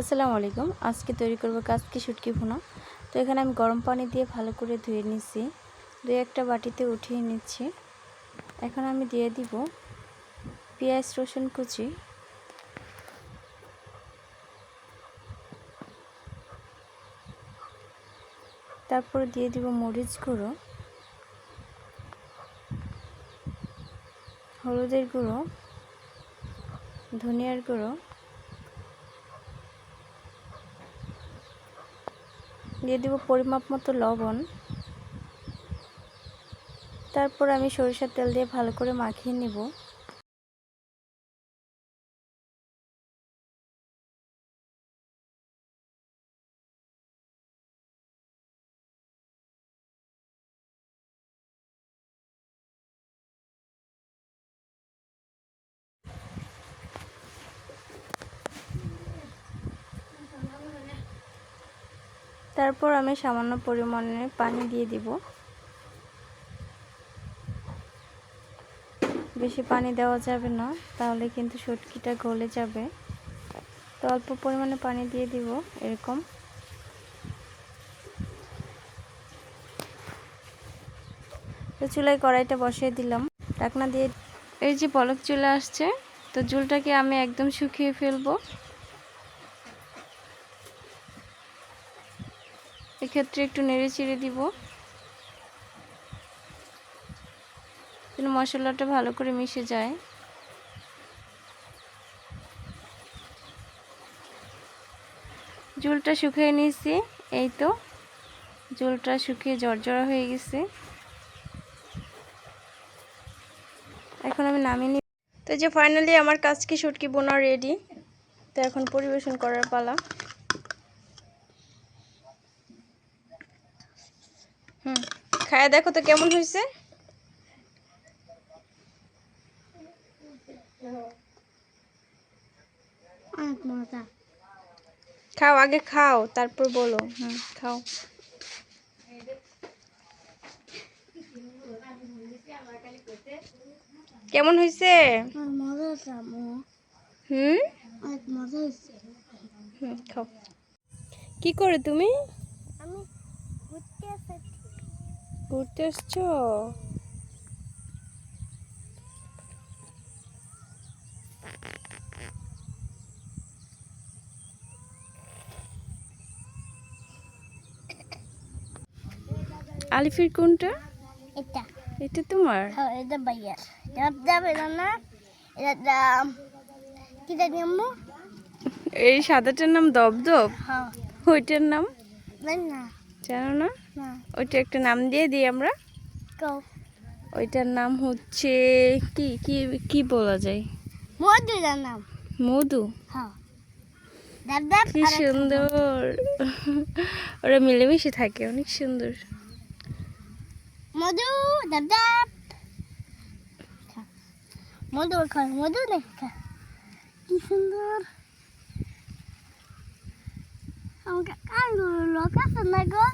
আসসালামু আলাইকুম। আজকে তৈরি করব কাজকি শুটকি ভুনা। তো এখানে আমি গরম পানি দিয়ে ভালো করে ধুয়ে নিচ্ছি দুই একটা বাটিতে উঠিয়ে নিচ্ছি। এখন আমি দিয়ে দিব পেঁয়াজ, রসুন কুচি। তারপর দিয়ে দিব মরিচ গুঁড়ো। হলুদের গুঁড়ো। ধনিয়ার গুঁড়ো। দিয়ে দিব পরিমাপ মতো লবণ। তারপর আমি সরিষার তেল দিয়ে ভালো করে মাখিয়ে নিব। তারপর আমি সামান্য পরিমাণে পানি দিয়ে দিব। বেশি পানি দেওয়া যাবে না, তাহলে কিন্তু সটকিটা গলে যাবে। তো অল্প পরিমাণে পানি দিয়ে দিব, এরকম। তো চুলায় কড়াইটা বসিয়ে দিলাম, ঢাকনা দিয়ে এই যে পলক চলে আসছে, তো ঝুলটাকে আমি একদম শুকিয়ে ফেলব। এক্ষেত্রে একটু নেড়ে চিড়ে দিব। যেন মশলাটা ভালো করে মিশে যায়। ঝুলটা শুকিয়ে নিয়েছি, এই তো। ঝুলটা শুকিয়ে জর্জরা হয়ে গেছে। এখন আমি নামিয়ে তো যে ফাইনালি আমার কাজ কি, শুটকি বোনা রেডি তো এখন পরিবেশন করার পালা। হুম খায়া দেখো তো কেমন হয়েছে? খাও আগে খাও তারপর বলো। হুম খাও। কেমন হয়েছে? হুম? খাও। কি করে তুমি? আমি ঘুরতে এসেছি? আলিফির কোনটা? এটা। এটা তোমার? হ্যাঁ এটা বাইয়ার এটা যাবে না এটা দাম। কি জানি আম্মু এই সাদাটার নাম দবদব? হ্যাঁ। ওইটার নাম? না। জানো না? ওইটা একটা নাম দিয়ে দিই আমরা। ওইটার নাম হচ্ছে কি কি কি বলা যায়? মধু নাম। মধু? হ্যাঁ। কি সুন্দর। ওরা মিলেমিশে থাকে অনেক সুন্দর। মধু দাব মধু খাও মধু দেখা কি সুন্দর। আমাকে কান লোক আছে না গো?